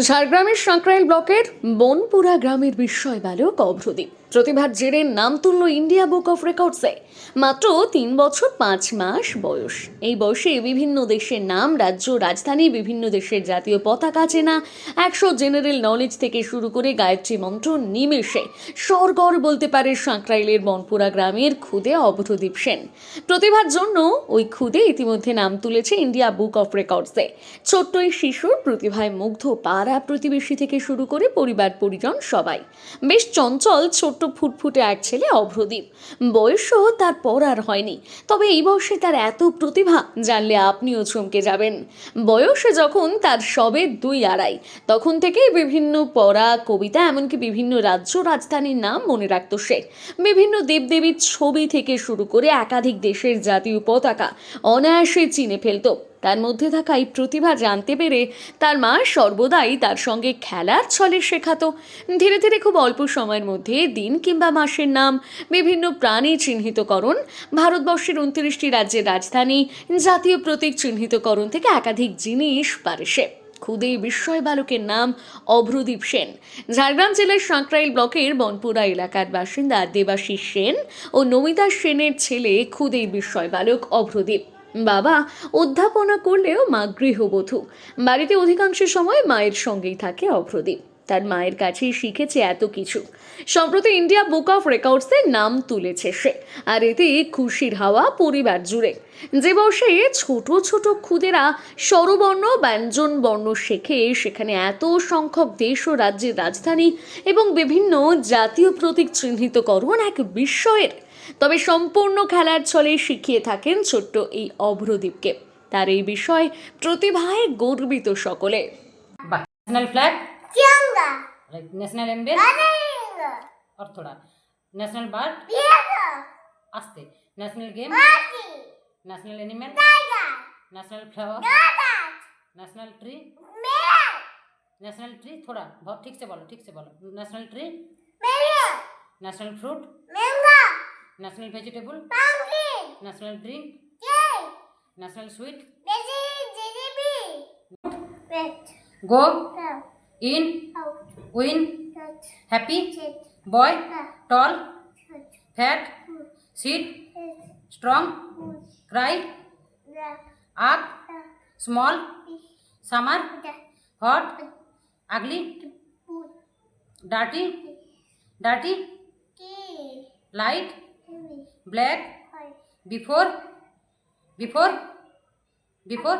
ঝাড়গ্রামের সাঁকরাইল ব্লকের বনপুরা গ্রামের বিস্ময় বালক অভ্রদীপ। প্রতিভার জেরে নাম তুলল ইন্ডিয়া বুক অফ রেকর্ডসে। মাত্র তিন বছর পাঁচ মাস বয়স। এই বয়সে বিভিন্ন দেশের নাম, রাজ্য, রাজধানী, বিভিন্ন দেশের জাতীয় পতাকা চেনা, একশো জেনারেল নলেজ থেকে শুরু করে গায়ত্রী মন্ত্র নিমেষে। স্বরগর বলতে পারে সাঁকরাইলের বনপুরা গ্রামের খুদে অভ্রদীপ সেন। প্রতিভার জন্য ওই খুদে ইতিমধ্যে নাম তুলেছে ইন্ডিয়া বুক অফ রেকর্ডসে। ছোট্ট এই শিশুর প্রতিভায় মুগ্ধ পাড়া প্রতিবেশী থেকে শুরু করে পরিবার পরিজন সবাই। বেশ চঞ্চল ছোট্ট ফুটফুটে এক ছেলে অভ্রদীপ। বয়সও তার পর আর হয়নি। তবে এই বয়সে তার এত প্রতিভা জানলে আপনিও চমকে যাবেন। বয়সে যখন তার সবে দুই আড়াই, তখন থেকেই বিভিন্ন পড়া, কবিতা, এমনকি বিভিন্ন রাজ্য রাজধানীর নাম মনে রাখত সে। বিভিন্ন দেবদেবীর ছবি থেকে শুরু করে একাধিক দেশের জাতীয় পতাকা অনায়াসে চিনে ফেলতো। তার মধ্যে থাকা এই প্রতিভা জানতে পেরে তার মা সর্বদাই তার সঙ্গে খেলার ছলে শেখাতো। ধীরে ধীরে খুব অল্প সময়ের মধ্যে দিন কিংবা মাসের নাম, বিভিন্ন প্রাণী চিহ্নিতকরণ, ভারতবর্ষের উনত্রিশটি রাজ্যের রাজধানী, জাতীয় প্রতীক চিহ্নিতকরণ থেকে একাধিক জিনিস পারে সে খুদে বিস্ময় বালকের নাম অভ্রদীপ সেন। ঝাড়গ্রাম জেলার সাঁকরাইল ব্লকের বনপুরা এলাকার বাসিন্দা দেবাশিস সেন ও নমিতা সেনের ছেলে খুদে বিস্ময় বালক অভ্রদীপ। বাবা অধ্যাপনা করলেও মা গৃহবধূ। বাড়িতে অধিকাংশ সময় মায়ের সঙ্গেই থাকে অভ্রদীপ তার মায়ের কাছেই শিখেছে এত কিছু। সম্প্রতি ইন্ডিয়া বুক অফ রেকর্ডসের নাম তুলেছে সে। আর এতে খুশির হাওয়া পরিবার জুড়ে। যে বয়সে ছোট ছোট খুদেরা স্বরবর্ণ ব্যঞ্জন বর্ণ শেখে, সেখানে এত সংখ্যক দেশ ও রাজ্যের রাজধানী এবং বিভিন্ন জাতীয় প্রতীক চিহ্নিতকরণ এক বিস্ময়ের। তবে সম্পূর্ণ খেলার ছলে শিখিয়ে থাকেন ছোট্ট এই অভ্রদীপকে তার এই বিষয় প্রতিভায় গর্বিত সকলে वाह नेशनल फ्लैग চিঙ্গা नेशनल एम्बेल আরেঙ্গা और थोड़ा नेशनल बर्ड বিয়াগা आस्ते नेशनल गेम পাটি national animal tiger national flower গাদাত national tree মেয়া नेशनल ट्री थोड़ा बहुत ठीक से बोलो ठीक से बोलो national tree Mia national fruit mango national vegetable pumpkin national drink cake national sweet jalebi wait go Red. in out win Red. happy Red. boy Red. tall Red. fat Red. sit Red. strong Red. cry Red. up Red. small Red. summer Red. hot Red. ugly Red. dirty Red. dirty Red. light black before before before.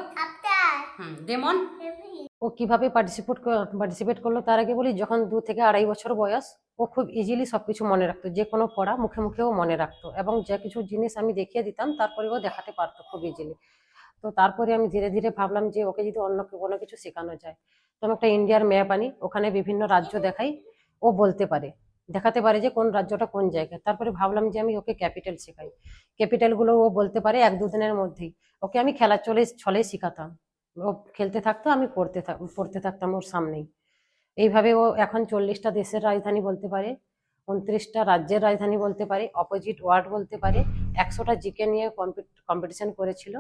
Demon. ও কীভাবে participate participate করল তার আগে বলি যখন দু থেকে আড়াই বছর বয়স ও খুব ইজিলি সব কিছু মনে রাখতো যে কোনো পড়া মুখে মুখেও মনে রাখতো এবং যা কিছু জিনিস আমি দেখিয়ে দিতাম তারপরে ও দেখাতে পারতো খুব ইজিলি তো তারপরে আমি ধীরে ধীরে ভাবলাম যে ওকে যদি অন্য কোনো কিছু শেখানো যায় তো আমি একটা ইন্ডিয়ার ম্যাপ আনি ওখানে বিভিন্ন রাজ্য দেখাই ও বলতে পারে। দেখাতে পারে যে কোন রাজ্যটা কোন জায়গায়। তারপরে ভাবলাম যে আমি ওকে ক্যাপিটাল শেখাই। ক্যাপিটালগুলো ও বলতে পারে এক দুদিনের মধ্যেই। ওকে আমি খেলার চলে, ছলে শেখাতাম। ও খেলতে থাকতো, আমি পড়তে থাক পড়তে থাকতাম ওর সামনেই। এইভাবে ও এখন চল্লিশটা দেশের রাজধানী বলতে পারে, উনত্রিশটা রাজ্যের রাজধানী বলতে পারে অপোজিট ওয়ার্ড বলতে পারে, একশোটা জিকে নিয়ে কম্পিটিশন করেছিল।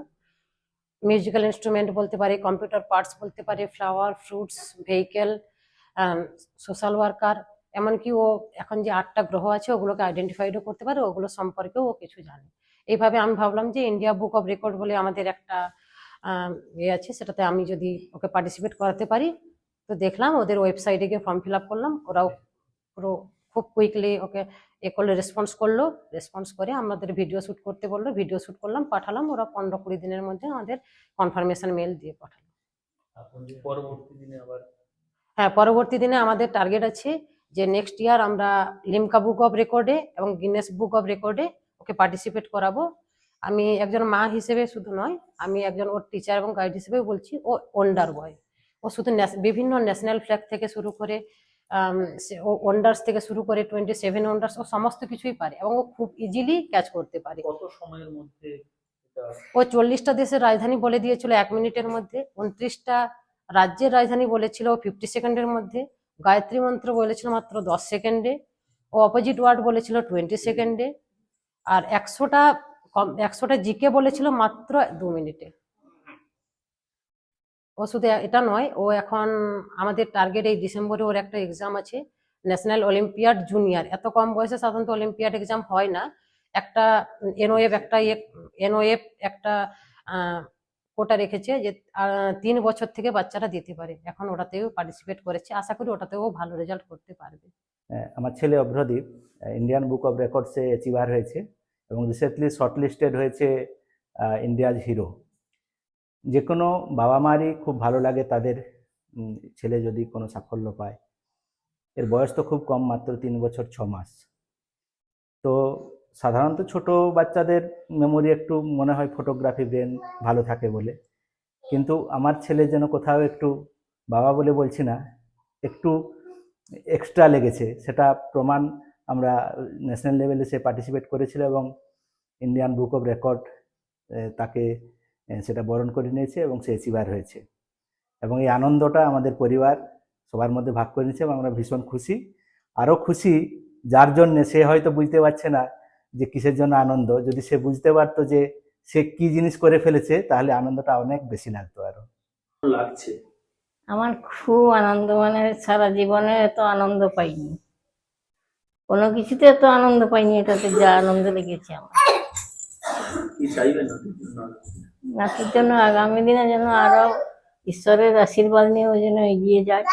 মিউজিক্যাল ইনস্ট্রুমেন্ট বলতে পারে কম্পিউটার পার্টস বলতে পারে flower fruits vehicle social worker এমনকি ও এখন যে আটটা গ্রহ আছে ওগুলোকে আইডেন্টিফাইডও করতে পারে ওগুলো সম্পর্কেও ও কিছু জানে। এইভাবে আমি ভাবলাম যে ইন্ডিয়া বুক অফ রেকর্ড বলে আমাদের একটা ইয়ে আছে সেটাতে আমি যদি ওকে পার্টিসিপেট করাতে পারি তো দেখলাম ওদের ওয়েবসাইটে গিয়ে ফর্ম ফিল আপ করলাম ওরাও পুরো খুব কুইকলি ওকে এ করলে রেসপন্স করল রেসপন্স করে আমাদের ভিডিও শ্যুট করতে বলল ভিডিও শ্যুট করলাম পাঠালাম ওরা পনেরো কুড়ি দিনের মধ্যে আমাদের কনফার্মেশন মেল দিয়ে পাঠালো। হ্যাঁ পরবর্তী দিনে আমাদের টার্গেট আছে যে নেক্সট ইয়ার আমরা লিমকা বুক অফ রেকর্ডে এবং গিনেস বুক অফ রেকর্ডে ওকে পার্টিসিপেট করাবো। আমি একজন মা হিসেবে শুধু নয় আমি একজন ওর টিচার এবং গাইড হিসেবে বলছি ও ওন্ডার বয় ও শুধু বিভিন্ন ন্যাশনাল ফ্ল্যাগ থেকে শুরু করে ও ওন্ডার্স থেকে শুরু করে টোয়েন্টি সেভেন ওন্ডার্স ও সমস্ত কিছুই পারে এবং ও খুব ইজিলি ক্যাচ করতে পারে। কত সময়ের মধ্যে ও চল্লিশটা দেশের রাজধানী বলে দিয়েছিল এক মিনিটের মধ্যে উনত্রিশটা রাজ্যের রাজধানী বলেছিল ফিফটি সেকেন্ডের মধ্যে। গায়ত্রী মন্ত্র বলেছিল মাত্র দশ সেকেন্ডে, ও অপোজিট ওয়ার্ড বলেছিল টোয়েন্টি সেকেন্ডে, আর একশোটা কম, একশোটা জিকে বলেছিল মাত্র দু মিনিটে। ও শুধু এটা নয়, ও এখন আমাদের টার্গেট এই ডিসেম্বরে ওর একটা এক্সাম আছে, ন্যাশনাল অলিম্পিয়াড জুনিয়র। এত কম বয়সে সাধারণত অলিম্পিয়াড এক্সাম হয় না। একটা এনওএফ একটা এনওএফ একটা কোটা রেখেছে যে তিন বছর থেকে বাচ্চারা দিতে পারে। এখন ওটাতেও পার্টিসিপেট করেছে। আশা করি ওটাতেও ভালো রেজাল্ট করতে পারবে। আমার ছেলে অভ্রদীপ ইন্ডিয়ান বুক অফ রেকর্ডসে অ্যাচিভার হয়েছে এবং রিসেন্টলি শর্টলিস্টেড হয়েছে ইন্ডিয়াজ হিরো যে কোনো বাবা মারই খুব ভালো লাগে তাদের ছেলে যদি কোনো সাফল্য পায়। এর বয়স তো খুব কম, মাত্র তিন বছর ছ মাস। তো সাধারণত ছোট বাচ্চাদের মেমোরি একটু মনে হয় ফটোগ্রাফি ব্রেন ভালো থাকে বলে। কিন্তু আমার ছেলে যেন কোথাও একটু বাবা বলে বলছি না, একটু এক্সট্রা লেগেছে। সেটা প্রমাণ আমরা ন্যাশনাল লেভেলে সে পার্টিসিপেট করেছিল এবং ইন্ডিয়ান বুক অফ রেকর্ড তাকে সেটা বরণ করে নিয়েছে এবং সে অ্যাচিভার হয়েছে। এবং এই আনন্দটা আমাদের পরিবার সবার মধ্যে ভাগ করে নিয়েছে এবং আমরা ভীষণ খুশি। আরও খুশি যার জন্যে সে হয়তো বুঝতে পারছে না যে কিসের জন্য আনন্দ? যদি সে বুঝতে পারতো যে সে কি জিনিস করে ফেলেছে তাহলে আনন্দটা অনেক বেশি লাগতো আরও। লাগছে। আমার খুব আনন্দ মানে সারা জীবনে এত আনন্দ পাইনি। কোনো কিছুতে এত আনন্দ পাইনি এটাতে যা আনন্দ লেগেছে আমার। ওদের জন্য? নাতির জন্য আগামী দিনে যেন আরও ঈশ্বরের আশীর্বাদ নিয়ে ওই জন্য এগিয়ে যায়।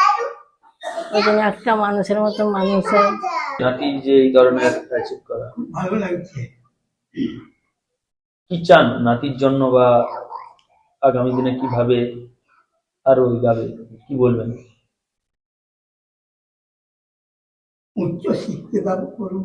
ওই জন্য একটা মানুষের মতো মানুষ হয়। নাতি যে এই ধরনের অ্যাচিভ করা? ভালো লাগছে। কি চান নাতির জন্য বা আগামী দিনে কীভাবে আরও এগাবে? কি বলবেন? উচ্চ শিক্ষিত করুন